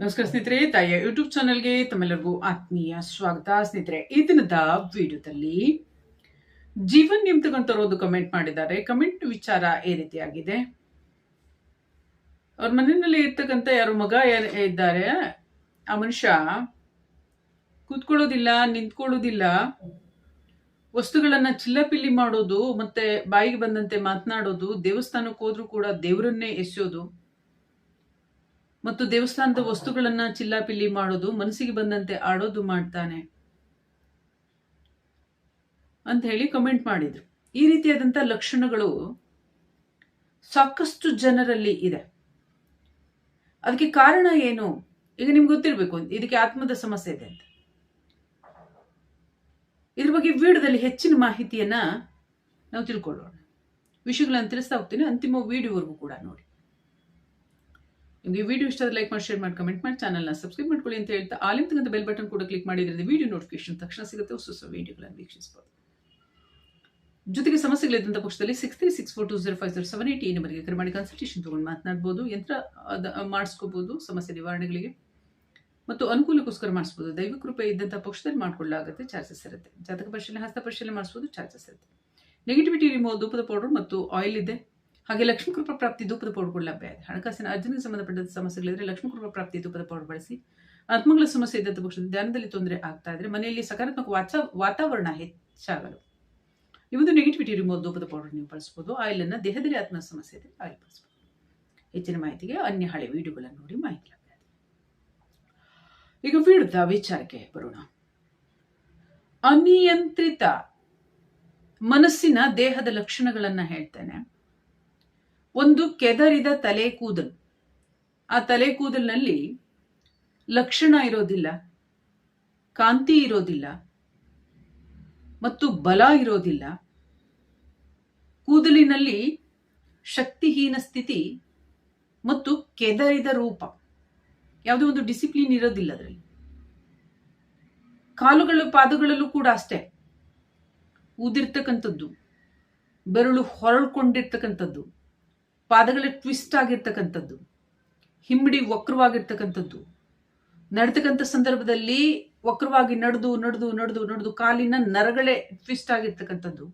ನಮಸ್ಕಾರ ಸ್ನೇಹಿತರೆ, ತಾಯಿಯ ಯೂಟ್ಯೂಬ್ ಚಾನೆಲ್ಗೆ ತಮ್ಮೆಲ್ಲರಿಗೂ ಆತ್ಮೀಯ ಸ್ವಾಗತ. ಸ್ನೇಹಿತರೆ, ಈ ದಿನದ ವಿಡಿಯೋದಲ್ಲಿ ಜೀವನ್ ನಿಮ್ತಕ್ಕಂಥವ್ರು ಕಮೆಂಟ್ ಮಾಡಿದ್ದಾರೆ. ಕಮೆಂಟ್ ವಿಚಾರ ಈ ರೀತಿಯಾಗಿದೆ. ಅವ್ರ ಮನೆಯಲ್ಲಿ ಇರ್ತಕ್ಕಂಥ ಯಾರು ಮಗ ಇದ್ದಾರೆ? ಆ ಮನುಷ್ಯ ಕೂತ್ಕೊಳ್ಳೋದಿಲ್ಲ, ನಿಂತ್ಕೊಳ್ಳೋದಿಲ್ಲ. ವಸ್ತುಗಳನ್ನ ಚಿಲ್ಲಪಿಲ್ಲಿ ಮಾಡೋದು, ಮತ್ತೆ ಬಾಯಿಗೆ ಬಂದಂತೆ ಮಾತನಾಡೋದು, ದೇವಸ್ಥಾನಕ್ಕೆ ಹೋದ್ರೂ ಕೂಡ ದೇವರನ್ನೇ ಎಸೆಯೋದು. ಮತ್ತು ದೇವಸ್ಥಾನದ ವಸ್ತುಗಳನ್ನ ಚಿಲ್ಲಾಪಿಲ್ಲಿ ಮಾಡೋದು, ಮನಸ್ಸಿಗೆ ಬಂದಂತೆ ಆಡೋದು ಮಾಡ್ತಾನೆ ಅಂತ ಹೇಳಿ ಕಮೆಂಟ್ ಮಾಡಿದ್ರು. ಈ ರೀತಿಯಾದಂಥ ಲಕ್ಷಣಗಳು ಸಾಕಷ್ಟು ಜನರಲ್ಲಿ ಇದೆ. ಅದಕ್ಕೆ ಕಾರಣ ಏನು? ಈಗ ನಿಮ್ಗೆ ಗೊತ್ತಿರಬೇಕು, ಇದಕ್ಕೆ ಆತ್ಮದ ಸಮಸ್ಯೆ ಇದೆ ಅಂತ. ಇದ್ರ ಬಗ್ಗೆ ವಿಡಿಯೋದಲ್ಲಿ ಹೆಚ್ಚಿನ ಮಾಹಿತಿಯನ್ನ ನಾವು ತಿಳ್ಕೊಳ್ಳೋಣ. ವಿಷಯಗಳನ್ನು ತಿಳಿಸ್ತಾ ಹೋಗ್ತೀನಿ, ಅಂತಿಮ ವಿಡಿಯೋವರೆಗೂ ಕೂಡ ನೋಡಿ. ನಿಮಗೆ ವಿಡಿಯೋ ಇಷ್ಟ ಲೈಕ್ ಮಾಡಿ ಶೇರ್ ಮಾಡಿ ಕಮೆಂಟ್ ಮಾಡಿ ಚಾನಲ್ನ ಸಬ್ಸ್ಕ್ರೈಬ್ ಮಾಡ್ಕೊಳ್ಳಿ ಅಂತ ಹೇಳ್ತಾ ಆಲಿಮ್ ತಕ್ಕಂಥ ಬೆಲ್ ಬಟನ್ ಕೂಡ ಕ್ಲಿಕ್ ಮಾಡಿದ್ರೆ ವಿಡಿಯೋ ನೋಟಿಫಿಕೇಶನ್ ತಕ್ಷಣ ಸಿಗುತ್ತೆ ಹೊಸ ಹೊಸ ವಿಡಿಯೋಗಳನ್ನು ವೀಕ್ಷಿಸಬಹುದು ಜೊತೆಗೆ ಸಮಸ್ಯೆಗಳಿದ್ದಂಥ ಪಕ್ಷದಲ್ಲಿ six three six four two zero five zero seven eight ಈ ನಂಬರ್ಗೆ ಕರೆ ಮಾಡಿ ಕನ್ಸಲ್ಟೇಷನ್ ತೊಗೊಂಡು ಮಾತನಾಡ್ಬೋದು, ಯಂತ್ರ ಅದ ಮಾಡಿಸ್ಕೋಬೋದು ಸಮಸ್ಯೆ ನಿವಾರಣೆಗಳಿಗೆ. ಮತ್ತು ಅನುಕೂಲಕ್ಕೋಸ್ಕರ ಮಾಡಿಸ್ಬೋದು. ದೈವ ಕೃಪೆ ಇದ್ದಂಥ ಪಕ್ಷದಲ್ಲಿ ಮಾಡ್ಕೊಳ್ಳಾಗುತ್ತೆ ಚಾರ್ಜಸ್ ಇರುತ್ತೆ. ಜಾತಕ ಪರಿಶೀಲನೆ, ಹಸ್ತ ಪರಿಶೀಲನೆ ಮಾಡಿಸ್ಬೋದು ಚಾರ್ಜಸ್ ಇರುತ್ತೆ. ನೆಗೆಟಿವಿಟಿ ರಿಮೂವ್ ಧೂಪದ ಪೌಡರ್ ಮತ್ತು ಆಯಿಲ್ ಇದೆ. ಹಾಗೆ ಲಕ್ಷ್ಮೀ ಕೃಪಾ ಪ್ರಾಪ್ತಿ ಧೂಪದ ಕೂಡ ಲಭ್ಯ ಇದೆ. ಹಣಕಾಸಿನ ಅರ್ಜನೆಗೆ ಸಂಬಂಧಪಟ್ಟ ಸಮಸ್ಯೆಗಳಿದ್ರೆ ಲಕ್ಷ್ಮೀ ಕೃಪಾ ಪ್ರಾಪ್ತಿ ಧೂಪದ ಪೌಡರ್ ಬಳಸಿ. ಆತ್ಮಗಳ ಸಮಸ್ಯೆ ಇದ್ದಂಥ ಪಕ್ಷದಲ್ಲಿ ಧ್ಯಾನದಲ್ಲಿ ತೊಂದರೆ ಆಗ್ತಾ ಇದ್ರೆ ಮನೆಯಲ್ಲಿ ಸಕಾರಾತ್ಮಕ ವಾಚ, ವಾತಾವರಣ ಹೆಚ್ಚಾಗಲು. ಒಂದು ನೆಗೆಟಿವಿಟಿ ರಿಮೂವ್ ಧೂಪದ ಪೌಡರ್ ನೀವು ಬಳಸ್ಬೋದು. ಆಯಿಲ್ ಅನ್ನ ದೇಹದಲ್ಲಿ ಆತ್ಮ ಸಮಸ್ಯೆ ಇದೆ ಆಯಿಲ್ ಬಳಸ್ಬೋದು. ಹೆಚ್ಚಿನ ಮಾಹಿತಿಗೆ ಅನ್ಯ ಹಳೆ ವಿಡಿಯೋಗಳನ್ನು ನೋಡಿ ಮಾಹಿತಿ ಲಭ್ಯ ಇದೆ. ಈಗ ವಿಡುದ ವಿಚಾರಕ್ಕೆ ಬರೋಣ. ಅನಿಯಂತ್ರಿತ ಮನಸ್ಸಿನ ದೇಹದ ಲಕ್ಷಣಗಳನ್ನು ಹೇಳ್ತೇನೆ. ಒಂದು ಕೆದರಿದ ತಲೆ ಕೂದಲು ಆ ತಲೆ ಕೂದಲಿನಲ್ಲಿ ಲಕ್ಷಣ ಇರೋದಿಲ್ಲ, ಕಾಂತಿ ಇರೋದಿಲ್ಲ ಮತ್ತು ಬಲ ಇರೋದಿಲ್ಲ. ಕೂದಲಿನಲ್ಲಿ ಶಕ್ತಿಹೀನ ಸ್ಥಿತಿ ಮತ್ತು ಕೆದರಿದ ರೂಪ. ಯಾವುದೋ ಒಂದು ಡಿಸಿಪ್ಲಿನ್ ಇರೋದಿಲ್ಲ ಅದರಲ್ಲಿ. ಕಾಲುಗಳು ಪಾದಗಳಲ್ಲೂ ಕೂಡ ಅಷ್ಟೇ. ಊದಿರ್ತಕ್ಕಂಥದ್ದು, ಬೆರಳು ಹೊರಳ್ಕೊಂಡಿರ್ತಕ್ಕಂಥದ್ದು. ಪಾದಗಳ ಟ್ವಿಸ್ಟ್ ಆಗಿರ್ತಕ್ಕಂಥದ್ದು, ಹಿಂಬಡಿ ವಕ್ರವಾಗಿರ್ತಕ್ಕಂಥದ್ದು. ನಡ್ತಕ್ಕಂಥ ಸಂದರ್ಭದಲ್ಲಿ ವಕ್ರವಾಗಿ ನಡೆದು ನಡೆದು ನಡೆದು ನಡೆದು ಕಾಲಿನ ನರಗಳೇ ಟ್ವಿಸ್ಟ್ ಆಗಿರ್ತಕ್ಕಂಥದ್ದು.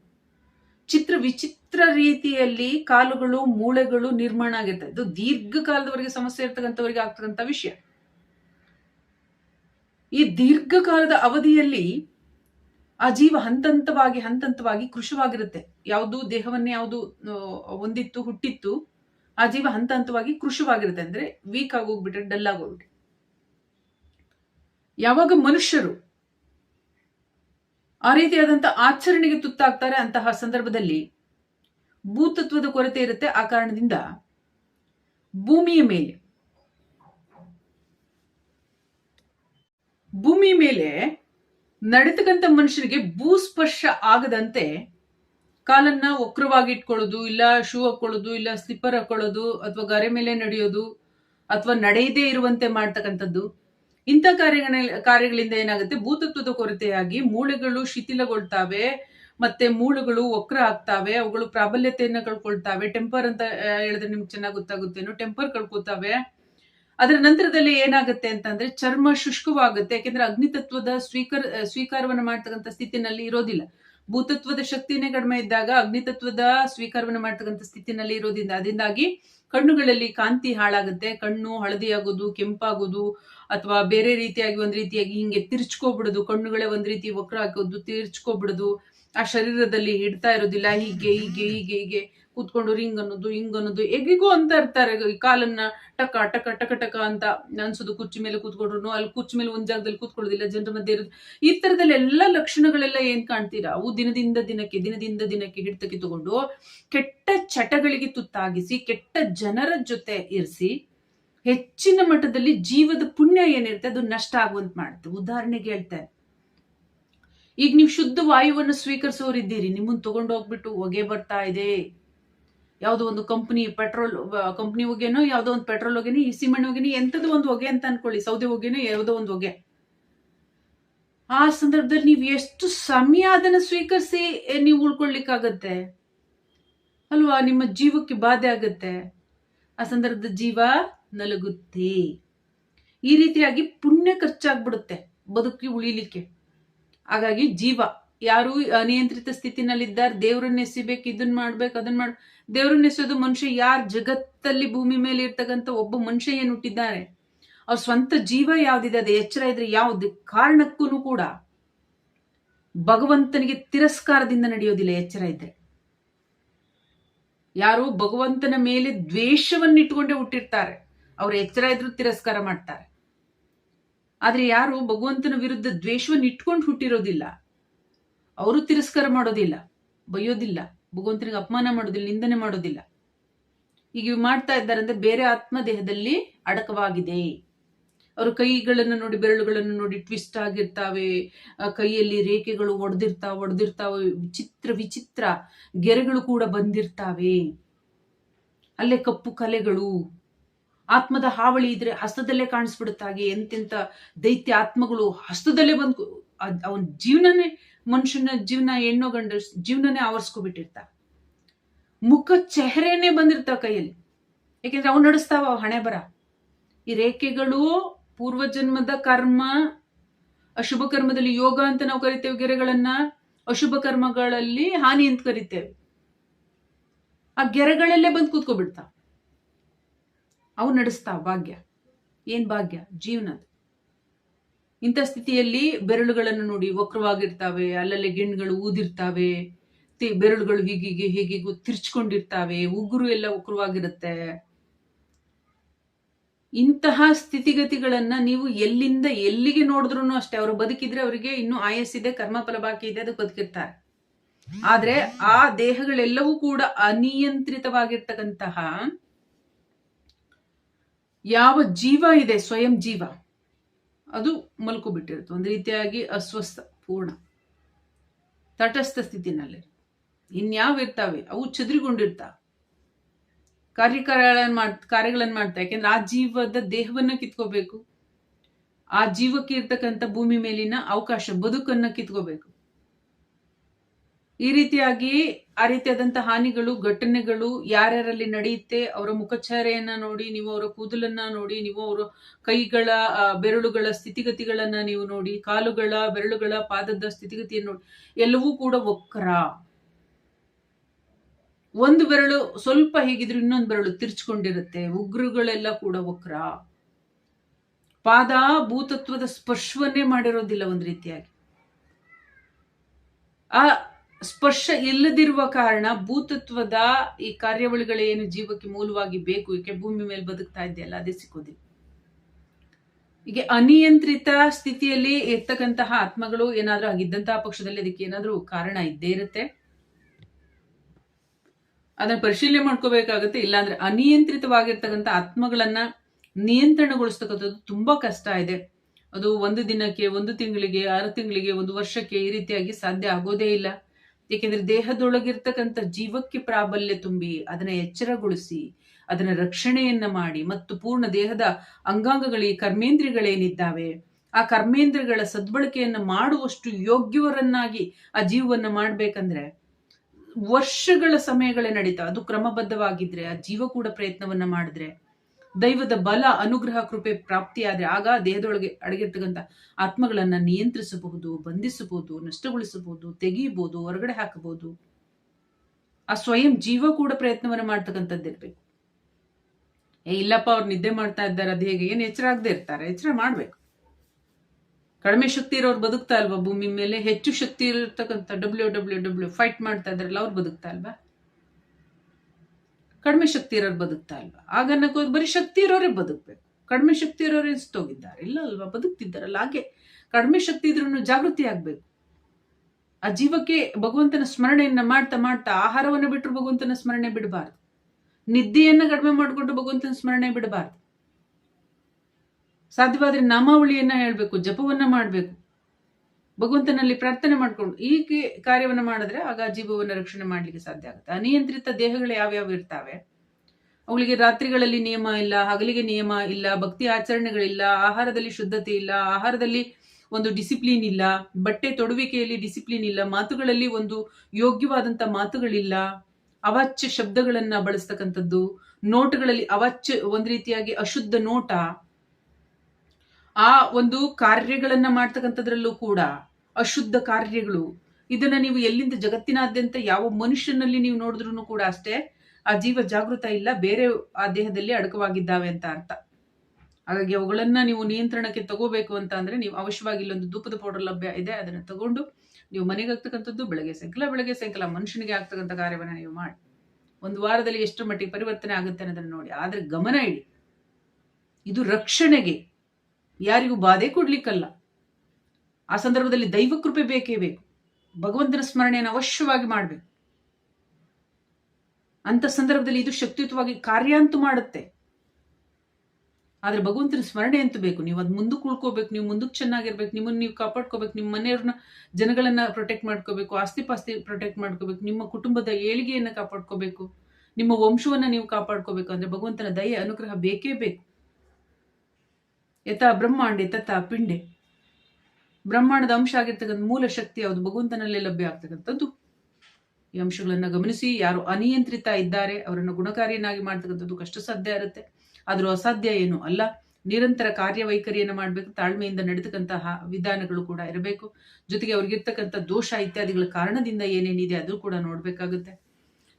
ಚಿತ್ರ ವಿಚಿತ್ರ ರೀತಿಯಲ್ಲಿ ಕಾಲುಗಳು, ಮೂಳೆಗಳು ನಿರ್ಮಾಣ ಆಗಿರ್ತದೆ. ಇದು ದೀರ್ಘಕಾಲದವರೆಗೆ ಸಮಸ್ಯೆ ಇರ್ತಕ್ಕಂಥವರಿಗೆ ಆಗ್ತಕ್ಕಂಥ ವಿಷಯ. ಈ ದೀರ್ಘಕಾಲದ ಅವಧಿಯಲ್ಲಿ ಆ ಜೀವ ಹಂತಂತವಾಗಿ ಹಂತಂತವಾಗಿ ಕೃಶವಾಗಿರುತ್ತೆ ಯಾವುದು ದೇಹವನ್ನೇ ಯಾವುದು ಹೊಂದಿತ್ತು, ಹುಟ್ಟಿತ್ತು, ಆ ಜೀವ ಹಂತ ಹಂತವಾಗಿ ಕೃಶವಾಗಿರುತ್ತೆ ಅಂದ್ರೆ ವೀಕ್ ಆಗೋಗ್ಬಿಟ್ರೆ ಡಲ್ ಆಗೋಗ್ಬಿಟ್ರೆ. ಯಾವಾಗ ಮನುಷ್ಯರು ಆ ರೀತಿಯಾದಂತಹ ಆಚರಣೆಗೆ ತುತ್ತಾಗ್ತಾರೆ ಅಂತಹ ಸಂದರ್ಭದಲ್ಲಿ ಭೂತತ್ವದ ಕೊರತೆ ಇರುತ್ತೆ. ಆ ಕಾರಣದಿಂದ ಭೂಮಿಯ ಮೇಲೆ ಭೂಮಿ ಮೇಲೆ ನಡೆತಕ್ಕಂಥ ಮನುಷ್ಯರಿಗೆ ಭೂಸ್ಪರ್ಶ ಆಗದಂತೆ ಕಾಲನ್ನ ವಕ್ರವಾಗಿ ಇಟ್ಕೊಳ್ಳೋದು, ಇಲ್ಲ ಶೂ ಹಾಕೊಳ್ಳೋದು, ಇಲ್ಲ ಸ್ಲಿಪ್ಪರ್ ಹಾಕೊಳ್ಳೋದು, ಅಥವಾ ಗರೆ ಮೇಲೆ ನಡೆಯೋದು, ಅಥವಾ ನಡೆಯದೇ ಇರುವಂತೆ ಮಾಡ್ತಕ್ಕಂಥದ್ದು, ಇಂಥ ಕಾರ್ಯಗಳ ಕಾರ್ಯಗಳಿಂದ ಏನಾಗುತ್ತೆ? ಭೂತತ್ವದ ಕೊರತೆಯಾಗಿ ಮೂಳೆಗಳು ಶಿಥಿಲಗೊಳ್ತಾವೆ, ಮತ್ತೆ ಮೂಳೆಗಳು ವಕ್ರ ಆಗ್ತಾವೆ, ಅವುಗಳು ಪ್ರಾಬಲ್ಯತೆಯನ್ನ ಕಳ್ಕೊಳ್ತಾವೆ, ಟೆಂಪರ್ ಅಂತ ಹೇಳಿದ್ರೆ ನಿಮ್ಗೆ ಚೆನ್ನಾಗಿ ಗೊತ್ತಾಗುತ್ತೇನೋ ಟೆಂಪರ್ ಕಳ್ಕೊತಾವೆ ಅದರ ನಂತರದಲ್ಲಿ ಏನಾಗುತ್ತೆ ಅಂತಂದ್ರೆ ಚರ್ಮ ಶುಷ್ಕವಾಗುತ್ತೆ. ಯಾಕೆಂದ್ರೆ ಅಗ್ನಿತತ್ವದ ಸ್ವೀಕಾರ ಸ್ವೀಕಾರವನ್ನು ಮಾಡ್ತಕ್ಕಂಥ ಸ್ಥಿತಿನಲ್ಲಿ ಇರೋದಿಲ್ಲ. ಭೂತತ್ವದ ಶಕ್ತಿನೇ ಕಡಿಮೆ ಇದ್ದಾಗ ಅಗ್ನಿತತ್ವದ ಸ್ವೀಕಾರವನ್ನು ಮಾಡ್ತಕ್ಕಂಥ ಸ್ಥಿತಿನಲ್ಲಿ ಇರೋದ್ರಿಂದ ಅದರಿಂದಾಗಿ ಕಣ್ಣುಗಳಲ್ಲಿ ಕಾಂತಿ ಹಾಳಾಗುತ್ತೆ. ಕಣ್ಣು ಹಳದಿ ಆಗೋದು ಕೆಂಪಾಗೋದು, ಅಥವಾ ಬೇರೆ ರೀತಿಯಾಗಿ ಒಂದ್ ರೀತಿಯಾಗಿ ಹಿಂಗೆ ತಿರ್ಚ್ಕೊಬಿಡೋದು. ಕಣ್ಣುಗಳೇ ಒಂದ್ ರೀತಿ ವಕ್ರ ಹಾಕೋದು ತಿರ್ಚ್ಕೊಬಿಡೋದು. ಆ ಶರೀರದಲ್ಲಿ ಹಿಡ್ತಾ ಇರೋದಿಲ್ಲ. ಹೀಗೆ ಹೀಗೆ ಹೀಗೆ ಹೀಗೆ. ಕೂತ್ಕೊಂಡು ರಿಂಗ್ ಅನ್ನೋದು ಹಿಂಗ್ ಅನ್ನೋದು ಎಗಿಗೋ ಅಂತ ಇರ್ತಾರೆ. ಈ ಕಾಲನ್ನ ಟಕ ಟಕ ಟಕ ಟಕ ಅಂತ ಅನ್ಸೋದು. ಕುರ್ಚಿ ಮೇಲೆ ಕೂತ್ಕೊಂಡ್ರು ಅಲ್ಲಿ ಕುರ್ಚಿ ಮೇಲೆ ಒಂದ್ ಜಾಗದಲ್ಲಿ ಕೂತ್ಕೊಳ್ಳೋದಿಲ್ಲ, ಜನರ ಮಧ್ಯೆ ಇರೋದು. ಈ ತರದಲ್ಲಿ ಎಲ್ಲಾ ಲಕ್ಷಣಗಳೆಲ್ಲ ಏನ್ ಕಾಣ್ತೀರಾ? ಅವು ದಿನದಿಂದ ದಿನಕ್ಕೆ ದಿನದಿಂದ ದಿನಕ್ಕೆ ಹಿಡ್ತಕ್ಕೆ ತಗೊಂಡು ಕೆಟ್ಟ ಚಟಗಳಿಗೆ ತುತ್ತಾಗಿಸಿ, ಕೆಟ್ಟ ಜನರ ಜೊತೆ ಇರಿಸಿ, ಹೆಚ್ಚಿನ ಮಟ್ಟದಲ್ಲಿ ಜೀವದ ಪುಣ್ಯ ಏನಿರುತ್ತೆ, ಅದು ನಷ್ಟ ಆಗುವಂತ ಮಾಡುತ್ತೆ. ಉದಾಹರಣೆಗೆ ಹೇಳ್ತಾರೆ ಈಗ ನೀವು ಶುದ್ಧ ವಾಯುವನ್ನು ಸ್ವೀಕರಿಸೋರಿದ್ದೀರಿ. ನಿಮ್ಮನ್ನು ತಗೊಂಡು ಹೋಗ್ಬಿಟ್ಟು ಹೊಗೆ ಬರ್ತಾ ಇದೆ. ಯಾವುದೋ ಒಂದು ಕಂಪ್ನಿ ಪೆಟ್ರೋಲ್ ಕಂಪ್ನಿ ಹೊಗೆನೋ, ಯಾವುದೋ ಒಂದು ಪೆಟ್ರೋಲ್ ಹೊಗೆನಿ, ಈ ಸಿಮೆಂಟ್ ಹೊಗೆನಿ, ಎಂಥದ್ದು ಒಂದು ಹೊಗೆ ಅಂತ ಅನ್ಕೊಳ್ಳಿ. ಸೌದೆ ಹೊಗೆನೋ, ಯಾವುದೋ ಒಂದು ಹೊಗೆ. ಆ ಸಂದರ್ಭದಲ್ಲಿ ನೀವು ಎಷ್ಟು ಸಮಯ ಅದನ್ನ ಸ್ವೀಕರಿಸಿ ನೀವು ಉಳ್ಕೊಳ್ಳಿಕ್ಕಾಗತ್ತೆ? ಅಲ್ವಾ? ನಿಮ್ಮ ಜೀವಕ್ಕೆ ಬಾಧೆ ಆಗತ್ತೆ. ಆ ಸಂದರ್ಭದ ಜೀವ ನಲಗುತ್ತೆ. ಈ ರೀತಿಯಾಗಿ ಪುಣ್ಯ ಖರ್ಚಾಗ್ಬಿಡುತ್ತೆ ಬದುಕಿ ಉಳಿಲಿಕ್ಕೆ. ಹಾಗಾಗಿ ಜೀವ, ಯಾರು ಅನಿಯಂತ್ರಿತ ಸ್ಥಿತಿನಲ್ಲಿದ್ದಾರೆ ದೇವ್ರನ್ನ ಎಸಿಬೇಕು ಇದನ್ನ ಮಾಡ್ಬೇಕು ಅದನ್ನ ಮಾಡ್ ದೇವ್ರನ್ನ ಎಸೋದು ಮನುಷ್ಯ ಯಾರ ಜಗತ್ತಲ್ಲಿ ಭೂಮಿ ಮೇಲೆ ಇರ್ತಕ್ಕಂಥ ಒಬ್ಬ ಮನುಷ್ಯ ಏನು ಹುಟ್ಟಿದ್ದಾರೆ. ಅವ್ರ ಸ್ವಂತ ಜೀವ ಯಾವ್ದಿದೆ, ಅದು ಎಚ್ಚರ ಇದ್ರೆ ಯಾವ್ದು ಕಾರಣಕ್ಕೂ ಕೂಡ ಭಗವಂತನಿಗೆ ತಿರಸ್ಕಾರದಿಂದ ನಡೆಯೋದಿಲ್ಲ, ಎಚ್ಚರ ಇದ್ರೆ. ಯಾರು ಭಗವಂತನ ಮೇಲೆ ದ್ವೇಷವನ್ನು ಇಟ್ಕೊಂಡೇ ಹುಟ್ಟಿರ್ತಾರೆ. ಅವ್ರ ಎಚ್ಚರ ಇದ್ರು ತಿರಸ್ಕಾರ ಮಾಡ್ತಾರೆ. ಆದ್ರೆ ಯಾರು ಭಗವಂತನ ವಿರುದ್ಧ ದ್ವೇಷವನ್ನು ಇಟ್ಕೊಂಡು ಹುಟ್ಟಿರೋದಿಲ್ಲ. ಅವರು ತಿರಸ್ಕಾರ ಮಾಡೋದಿಲ್ಲ ಬೈಯೋದಿಲ್ಲ ಭಗವಂತನಿಗೆ ಅಪಮಾನ ಮಾಡೋದಿಲ್ಲ, ನಿಂದನೆ ಮಾಡೋದಿಲ್ಲ. ಈಗ ಇವ್ ಮಾಡ್ತಾ ಇದ್ದಾರೆ ಅಂದ್ರೆ ಬೇರೆ ಆತ್ಮ ದೇಹದಲ್ಲಿ ಅಡಕವಾಗಿದೆ. ಅವರು ಕೈಗಳನ್ನು ನೋಡಿ, ಬೆರಳುಗಳನ್ನು ನೋಡಿ ಟ್ವಿಸ್ಟ್ ಆಗಿರ್ತಾವೆ. ಕೈಯಲ್ಲಿ ರೇಖೆಗಳು ಒಡೆದಿರ್ತಾವೆ ಒಡೆದಿರ್ತಾವೆ ವಿಚಿತ್ರ ವಿಚಿತ್ರ ಗೆರೆಗಳು ಕೂಡ ಬಂದಿರ್ತಾವೆ. ಅಲ್ಲೇ ಕಪ್ಪು ಕಲೆಗಳು. ಆತ್ಮದ ಹಾವಳಿ ಇದ್ರೆ ಹಸ್ತದಲ್ಲೇ ಕಾಣಿಸ್ಬಿಡುತ್ತಾಗೆ ಎಂತೆಂತ ದೈತ್ಯ ಆತ್ಮಗಳು ಹಸ್ತದಲ್ಲೇ ಬಂದು ಅವನ ಜೀವನನೇ ಮನುಷ್ಯನ ಜೀವನ ಹೆಣ್ಣು ಗಂಡ ಜೀವನನೇ ಆವರಿಸ್ಕೊಬಿಟ್ಟಿರ್ತಾವ ಮುಖ ಚೆಹರೆನೆ ಬಂದಿರ್ತಾವ ಕೈಯಲ್ಲಿ. ಯಾಕೆಂದ್ರೆ ಅವ್ ನಡೆಸ್ತಾವ, ಅವ್ ಹಣೆ ಬರ. ಈ ರೇಖೆಗಳು ಪೂರ್ವಜನ್ಮದ ಕರ್ಮ, ಅಶುಭ ಕರ್ಮದಲ್ಲಿ ಯೋಗ ಅಂತ ನಾವು ಕರಿತೇವೆ ಗೆರೆಗಳನ್ನ, ಅಶುಭ ಕರ್ಮಗಳಲ್ಲಿ ಹಾನಿ ಅಂತ ಕರಿತೇವೆ. ಆ ಗೆರೆಗಳಲ್ಲೇ ಬಂದು ಕೂತ್ಕೊಬಿಡ್ತಾವ. ಅವು ನಡೆಸ್ತಾವ ಭಾಗ್ಯ. ಏನ್ ಭಾಗ್ಯ? ಜೀವನದ. ಇಂಥ ಸ್ಥಿತಿಯಲ್ಲಿ ಬೆರಳುಗಳನ್ನು ನೋಡಿ ವಕ್ರವಾಗಿರ್ತಾವೆ, ಅಲ್ಲಲ್ಲಿ ಗಿಣ್ಗಳು ಊದಿರ್ತಾವೆ ಬೆರಳುಗಳು ಹೀಗೀಗೆ ಹೀಗಿಗೂ ತಿರ್ಚ್ಕೊಂಡಿರ್ತಾವೆ, ಉಗುರು ಎಲ್ಲ ವಕ್ರವಾಗಿರುತ್ತೆ. ಇಂತಹ ಸ್ಥಿತಿಗತಿಗಳನ್ನ ನೀವು ಎಲ್ಲಿಂದ ಎಲ್ಲಿಗೆ ನೋಡಿದ್ರು ಅಷ್ಟೇ, ಅವರು ಬದುಕಿದ್ರೆ ಅವರಿಗೆ ಇನ್ನೂ ಆಯಸ್ಸಿದೆ ಕರ್ಮಫಲ ಬಾಕಿ ಇದೆ ಅದಕ್ಕೆ ಬದುಕಿರ್ತಾರೆ. ಆದ್ರೆ ಆ ದೇಹಗಳೆಲ್ಲವೂ ಕೂಡ ಅನಿಯಂತ್ರಿತವಾಗಿರ್ತಕ್ಕಂತಹ ಯಾವ ಜೀವ ಇದೆ, ಸ್ವಯಂ ಜೀವ. ಅದು ಮಲ್ಕು ಬಿಟ್ಟಿರುತ್ತೆ ಒಂದು ರೀತಿಯಾಗಿ ಅಸ್ವಸ್ಥ, ಪೂರ್ಣ. ತಟಸ್ಥ ಸ್ಥಿತಿನಲ್ಲಿ. ಇನ್ಯಾವ ಇರ್ತಾವೆ ಅವು ಚದರಿಗೊಂಡಿರ್ತಾ ಕಾರ್ಯಕಾರಗಳನ್ನು ಮಾಡ್ ಕಾರ್ಯಗಳನ್ನು ಮಾಡ್ತಾ. ಯಾಕೆಂದ್ರೆ ಆ ಜೀವದ ದೇಹವನ್ನ ಕಿತ್ಕೋಬೇಕು. ಆ ಜೀವಕ್ಕೆ ಇರ್ತಕ್ಕಂಥ ಭೂಮಿ ಮೇಲಿನ ಅವಕಾಶ, ಬದುಕನ್ನ ಕಿತ್ಕೋಬೇಕು. ಈ ರೀತಿಯಾಗಿ ಆ ರೀತಿಯಾದಂತಹ ಹಾನಿಗಳು, ಘಟನೆಗಳು ಯಾರ್ಯಾರಲ್ಲಿ ನಡೆಯುತ್ತೆ, ಅವರ ಮುಖಚಾರೆಯನ್ನ ನೋಡಿ, ನೀವು ಅವರ ಕೂದಲನ್ನ ನೋಡಿ, ನೀವು ಅವರ ಕೈಗಳ ಬೆರಳುಗಳ ಸ್ಥಿತಿಗತಿಗಳನ್ನ ನೀವು ನೋಡಿ, ಕಾಲುಗಳ, ಬೆರಳುಗಳ ಪಾದದ ಸ್ಥಿತಿಗತಿಯನ್ನು ನೋಡಿ, ಎಲ್ಲವೂ ಕೂಡ ವಕ್ರ. ಒಂದು ಬೆರಳು ಸ್ವಲ್ಪ ಹೇಗಿದ್ರು ಇನ್ನೊಂದು ಬೆರಳು ತಿರ್ಚ್ಕೊಂಡಿರುತ್ತೆ, ಉಗ್ರುಗಳೆಲ್ಲ ಕೂಡ ವಕ್ರ. ಪಾದ ಭೂತತ್ವದ ಸ್ಪರ್ಶವನ್ನೇ ಮಾಡಿರೋದಿಲ್ಲ ಒಂದು ರೀತಿಯಾಗಿ. ಆ ಸ್ಪರ್ಶ ಇಲ್ಲದಿರುವ ಕಾರಣ ಭೂತತ್ವದ ಈ ಕಾರ್ಯವಳಿಗಳೇನು ಜೀವಕ್ಕೆ ಮೂಲವಾಗಿ ಬೇಕು? ಏಕೆ ಭೂಮಿ ಮೇಲೆ ಬದುಕ್ತಾ ಇದೆಯಲ್ಲ ಅದೇ ಸಿಕ್ಕೋದಿಲ್ಲ ಹೀಗೆ ಅನಿಯಂತ್ರಿತ ಸ್ಥಿತಿಯಲ್ಲಿ ಇರ್ತಕ್ಕಂತಹ ಆತ್ಮಗಳು ಏನಾದ್ರೂ ಆಗಿದ್ದಂತಹ ಪಕ್ಷದಲ್ಲಿ ಅದಕ್ಕೆ ಏನಾದ್ರೂ ಕಾರಣ ಇದ್ದೇ ಇರುತ್ತೆ? ಅದನ್ನ ಪರಿಶೀಲನೆ ಮಾಡ್ಕೋಬೇಕಾಗುತ್ತೆ. ಇಲ್ಲಾಂದ್ರೆ ಅನಿಯಂತ್ರಿತವಾಗಿರ್ತಕ್ಕಂಥ ಆತ್ಮಗಳನ್ನ ನಿಯಂತ್ರಣಗೊಳಿಸ್ತಕ್ಕಂಥದ್ದು ತುಂಬಾ ಕಷ್ಟ ಇದೆ. ಅದು ಒಂದು ದಿನಕ್ಕೆ, ಒಂದು ತಿಂಗಳಿಗೆ, ಆರು ತಿಂಗಳಿಗೆ, ಒಂದು ವರ್ಷಕ್ಕೆ ಈ ರೀತಿಯಾಗಿ ಸಾಧ್ಯ ಆಗೋದೇ ಇಲ್ಲ. ಏಕೆಂದ್ರೆ ದೇಹದೊಳಗಿರ್ತಕ್ಕಂಥ ಜೀವಕ್ಕೆ ಪ್ರಾಬಲ್ಯ ತುಂಬಿ ಅದನ್ನ ಎಚ್ಚರಗೊಳಿಸಿ, ಅದನ್ನ ರಕ್ಷಣೆಯನ್ನ ಮಾಡಿ ಮತ್ತು ಪೂರ್ಣ ದೇಹದ ಅಂಗಾಂಗಗಳು, ಕರ್ಮೇಂದ್ರಿಗಳೇನಿದ್ದಾವೆ, ಆ ಕರ್ಮೇಂದ್ರಗಳ ಸದ್ಬಳಕೆಯನ್ನು ಮಾಡುವಷ್ಟು ಯೋಗ್ಯವರನ್ನಾಗಿ ಆ ಜೀವವನ್ನು ಮಾಡ್ಬೇಕಂದ್ರೆ ವರ್ಷಗಳ ಸಮಯಗಳೇ ನಡೀತಾವೆ. ಅದು ಕ್ರಮಬದ್ಧವಾಗಿದ್ರೆ, ಆ ಜೀವ ಕೂಡ ಪ್ರಯತ್ನವನ್ನ ಮಾಡಿದ್ರೆ. ದೈವದ ಬಲ ಅನುಗ್ರಹ ಕೃಪೆ ಪ್ರಾಪ್ತಿಯಾದ್ರೆ ಆಗ ದೇಹದೊಳಗೆ ಅಡಗಿರ್ತಕ್ಕಂಥ ಆತ್ಮಗಳನ್ನ ನಿಯಂತ್ರಿಸಬಹುದು, ಬಂಧಿಸಬಹುದು, ನಷ್ಟಗೊಳಿಸಬಹುದು, ತೆಗೀಬಹುದು, ಹೊರಗಡೆ ಹಾಕಬಹುದು. ಆ ಸ್ವಯಂ ಜೀವ ಕೂಡ ಪ್ರಯತ್ನವನ್ನ ಮಾಡ್ತಕ್ಕಂಥದ್ದಿರ್ಬೇಕು ಏ, ಇಲ್ಲಪ್ಪ, ಅವ್ರು ನಿದ್ದೆ ಮಾಡ್ತಾ ಇದ್ದಾರೆ, ಅದು ಹೇಗೆ? ಏನು ಎಚ್ಚರ ಆಗದೆ ಇರ್ತಾರೆ, ಎಚ್ಚರ ಮಾಡ್ಬೇಕು. ಕಡಿಮೆ ಶಕ್ತಿ ಇರೋರು ಬದುಕ್ತಾ ಅಲ್ವಾ ಭೂಮಿ ಮೇಲೆ? ಹೆಚ್ಚು ಶಕ್ತಿ ಇರತಕ್ಕಂಥ ಡಬ್ಲ್ಯೂ ಡಬ್ಲ್ಯೂ ಡಬ್ಲ್ಯೂ ಫೈಟ್ ಮಾಡ್ತಾ ಇದ್ರಲ್ಲ ಅವ್ರು ಬದುಕ್ತಾ ಅಲ್ವಾ? ಕಡಿಮೆ ಶಕ್ತಿ ಇರೋರು ಬದುಕ್ತಾ ಇಲ್ವಾ? ಆಗ ಅನ್ನಕ್ಕೆ ಬರೀ ಶಕ್ತಿ ಇರೋರೇ ಬದುಕಬೇಕು. ಕಡಿಮೆ ಶಕ್ತಿ ಇರೋರು ಎನ್ಸ್ತೋಗಿದ್ದಾರೆ ಇಲ್ಲ ಅಲ್ವಾ? ಬದುಕ್ತಿದ್ದಾರಲ್ಲ, ಹಾಗೆ. ಕಡಿಮೆ ಶಕ್ತಿ ಇದ್ರೂ ಜಾಗೃತಿ ಆಗಬೇಕು. ಆ ಜೀವಕ್ಕೆ ಭಗವಂತನ ಸ್ಮರಣೆಯನ್ನ ಮಾಡ್ತಾ ಮಾಡ್ತಾ ಆಹಾರವನ್ನು ಬಿಟ್ಟರು ಭಗವಂತನ ಸ್ಮರಣೆ ಬಿಡಬಾರ್ದು. ನಿದ್ದೆಯನ್ನು ಕಡಿಮೆ ಮಾಡಿಕೊಂಡು ಭಗವಂತನ ಸ್ಮರಣೆ ಬಿಡಬಾರ್ದು. ಸಾಧ್ಯವಾದರೆ ನಾಮಾವಳಿಯನ್ನ ಹೇಳಬೇಕು, ಜಪವನ್ನ ಮಾಡ್ಬೇಕು. ಭಗವಂತನಲ್ಲಿ ಪ್ರಾರ್ಥನೆ ಮಾಡ್ಕೊಂಡು ಈ ಕಾರ್ಯವನ್ನ ಮಾಡಿದ್ರೆ ಆಗ ಜೀವವನ್ನು ರಕ್ಷಣೆ ಮಾಡ್ಲಿಕ್ಕೆ ಸಾಧ್ಯ ಆಗುತ್ತೆ. ಅನಿಯಂತ್ರಿತ ದೇಹಗಳು ಯಾವ್ಯಾವ ಇರ್ತಾವೆ? ಅವಳಿಗೆ ರಾತ್ರಿಗಳಲ್ಲಿ ನಿಯಮ ಇಲ್ಲ, ಹಗಲಿಗೆ ನಿಯಮ ಇಲ್ಲ, ಭಕ್ತಿ ಆಚರಣೆಗಳಿಲ್ಲ, ಆಹಾರದಲ್ಲಿ ಶುದ್ಧತೆ ಇಲ್ಲ, ಆಹಾರದಲ್ಲಿ ಒಂದು ಡಿಸಿಪ್ಲಿನ್ ಇಲ್ಲ, ಬಟ್ಟೆ ತೊಡುವಿಕೆಯಲ್ಲಿ ಡಿಸಿಪ್ಲಿನ್ ಇಲ್ಲ, ಮಾತುಗಳಲ್ಲಿ ಒಂದು ಯೋಗ್ಯವಾದಂತ ಮಾತುಗಳಿಲ್ಲ, ಅವಾಚ್ಯ ಶಬ್ದಗಳನ್ನ ಬಳಸ್ತಕ್ಕಂಥದ್ದು, ನೋಟಗಳಲ್ಲಿ ಅವಾಚ್ಯ ಒಂದು ರೀತಿಯಾಗಿ ಅಶುದ್ಧ ನೋಟ ಆ ಒಂದು ಕಾರ್ಯಗಳನ್ನು ಮಾಡ್ತಕ್ಕಂಥದ್ರಲ್ಲೂ ಕೂಡ ಅಶುದ್ಧ ಕಾರ್ಯಗಳು. ಇದನ್ನ ನೀವು ಎಲ್ಲಿಂದ ಜಗತ್ತಿನಾದ್ಯಂತ ಯಾವ ಮನುಷ್ಯನಲ್ಲಿ ನೀವು ನೋಡಿದ್ರು ಕೂಡ ಅಷ್ಟೇ ಆ ಜೀವ ಜಾಗೃತ ಇಲ್ಲ, ಬೇರೆ ಆ ದೇಹದಲ್ಲಿ ಅಡಕವಾಗಿದ್ದಾವೆ ಅಂತ ಅರ್ಥ. ಹಾಗಾಗಿ ಅವುಗಳನ್ನ ನೀವು ನಿಯಂತ್ರಣಕ್ಕೆ ತಗೋಬೇಕು ಅಂತ ಅಂದ್ರೆ ನೀವು ಅವಶ್ಯವಾಗಿ ಇಲ್ಲೊಂದು ಧೂಪದ ಪೌಡರ್ ಲಭ್ಯ ಇದೆ, ಅದನ್ನ ತಗೊಂಡು ನೀವು ಮನೆಗೆ ಆಗ್ತಕ್ಕಂಥದ್ದು ಬೆಳಗ್ಗೆ ಸಾಯಂಕಾಲ ಬೆಳಗ್ಗೆ ಸಾಯಂಕಾಲ ಮನುಷ್ಯನಿಗೆ ಆಗ್ತಕ್ಕಂಥ ಕಾರ್ಯವನ್ನು ನೀವು ಮಾಡಿ. ಒಂದು ವಾರದಲ್ಲಿ ಎಷ್ಟು ಮಟ್ಟಿಗೆ ಪರಿವರ್ತನೆ ಆಗುತ್ತೆ ಅನ್ನೋದನ್ನ ನೋಡಿ. ಆದ್ರೆ ಗಮನ ಇಡಿ. ಇದು ರಕ್ಷಣೆಗೆ ಯಾರಿಗೂ ಬಾಧೆ ಕೊಡ್ಲಿಕ್ಕಲ್ಲ. ಆ ಸಂದರ್ಭದಲ್ಲಿ ದೈವ ಕೃಪೆ ಬೇಕೇ ಬೇಕು. ಭಗವಂತನ ಸ್ಮರಣೆಯನ್ನು ಅವಶ್ಯವಾಗಿ ಮಾಡಬೇಕು. ಅಂತ ಸಂದರ್ಭದಲ್ಲಿ ಇದು ಶಕ್ತಿಯುತವಾಗಿ ಕಾರ್ಯ ಅಂತೂ ಮಾಡುತ್ತೆ. ಆದರೆ ಭಗವಂತನ ಸ್ಮರಣೆ ಅಂತೂ ಬೇಕು. ನೀವು ಅದ್ ಮುಂದಕ್ಕೆ ಉಳ್ಕೋಬೇಕು, ನೀವು ಮುಂದಕ್ಕೆ ಚೆನ್ನಾಗಿರ್ಬೇಕು, ನಿಮ್ಮನ್ನು ನೀವು ಕಾಪಾಡ್ಕೋಬೇಕು, ನಿಮ್ಮ ಮನೆಯವ್ರನ್ನ ಜನಗಳನ್ನ ಪ್ರೊಟೆಕ್ಟ್ ಮಾಡ್ಕೋಬೇಕು, ಆಸ್ತಿ ಪಾಸ್ತಿ ಪ್ರೊಟೆಕ್ಟ್ ಮಾಡ್ಕೋಬೇಕು, ನಿಮ್ಮ ಕುಟುಂಬದ ಏಳಿಗೆಯನ್ನ ಕಾಪಾಡ್ಕೋಬೇಕು, ನಿಮ್ಮ ವಂಶವನ್ನ ನೀವು ಕಾಪಾಡ್ಕೋಬೇಕು. ಅಂದ್ರೆ ಭಗವಂತನ ದಯೆ, ಅನುಗ್ರಹ ಬೇಕೇ ಬೇಕು. ಯಥಾ ಬ್ರಹ್ಮಾಂಡೆ ತಥಾ ಪಿಂಡೆ. ಬ್ರಹ್ಮಾಂಡದ ಅಂಶ ಆಗಿರ್ತಕ್ಕಂಥ ಮೂಲ ಶಕ್ತಿ ಯಾವುದು? ಭಗವಂತನಲ್ಲೇ ಲಭ್ಯ ಆಗ್ತಕ್ಕಂಥದ್ದು. ಈ ಅಂಶಗಳನ್ನು ಗಮನಿಸಿ, ಯಾರು ಅನಿಯಂತ್ರಿತ ಇದ್ದಾರೆ, ಅವರನ್ನು ಗುಣಕಾರಿಯನ್ನಾಗಿ ಮಾಡ್ತಕ್ಕಂಥದ್ದು ಕಷ್ಟ ಸಾಧ್ಯ ಇರುತ್ತೆ. ಆದರೂ ಅಸಾಧ್ಯ ಏನು ಅಲ್ಲ. ನಿರಂತರ ಕಾರ್ಯವೈಖರಿಯನ್ನು ಮಾಡಬೇಕು, ತಾಳ್ಮೆಯಿಂದ ನಡೆತಕ್ಕಂತಹ ವಿಧಾನಗಳು ಕೂಡ ಇರಬೇಕು. ಜೊತೆಗೆ ಅವ್ರಿಗಿರ್ತಕ್ಕಂಥ ದೋಷ ಇತ್ಯಾದಿಗಳ ಕಾರಣದಿಂದ ಏನೇನಿದೆ ಅದು ಕೂಡ ನೋಡಬೇಕಾಗುತ್ತೆ.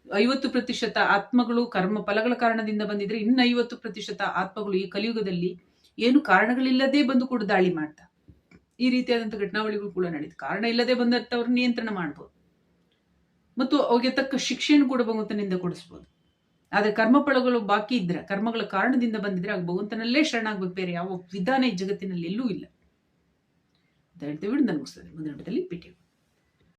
ಐವತ್ತು ಪ್ರತಿಶತ ಆತ್ಮಗಳು ಕರ್ಮ ಫಲಗಳ ಕಾರಣದಿಂದ ಬಂದಿದ್ರೆ ಇನ್ನು ಐವತ್ತು ಪ್ರತಿಶತ ಆತ್ಮಗಳು ಈ ಕಲಿಯುಗದಲ್ಲಿ ಏನು ಕಾರಣಗಳಿಲ್ಲದೆ ಬಂದು ಕೂಡ ದಾಳಿ ಮಾಡ್ತಾ. ಈ ರೀತಿಯಾದಂಥ ಘಟನಾವಳಿಗಳು ಕೂಡ ನಡೀತು. ಕಾರಣ ಇಲ್ಲದೆ ಬಂದಂಥವ್ರು ನಿಯಂತ್ರಣ ಮಾಡ್ಬೋದು. ಮತ್ತು ಅವ್ರಿಗೆ ತಕ್ಕ ಶಿಕ್ಷೆಯನ್ನು ಕೂಡ ಭಗವಂತನಿಂದ ಕೊಡಿಸ್ಬೋದು. ಆದರೆ ಕರ್ಮಫಳಗಳು ಬಾಕಿ ಇದ್ರೆ, ಕರ್ಮಗಳ ಕಾರಣದಿಂದ ಬಂದಿದ್ರೆ ಆಗ ಭಗವಂತನಲ್ಲೇ ಶರಣಾಗ್ಬೇಕು. ಬೇರೆ ಯಾವ ವಿಧಾನ ಈ ಜಗತ್ತಿನಲ್ಲಿ ಎಲ್ಲೂ ಇಲ್ಲ. ಅಂತ ಹೇಳ್ತೇವೆ ನಾನು ಮುಗಿಸ್ತದೆ ಮುಂದಿನ ಭೇಟಿ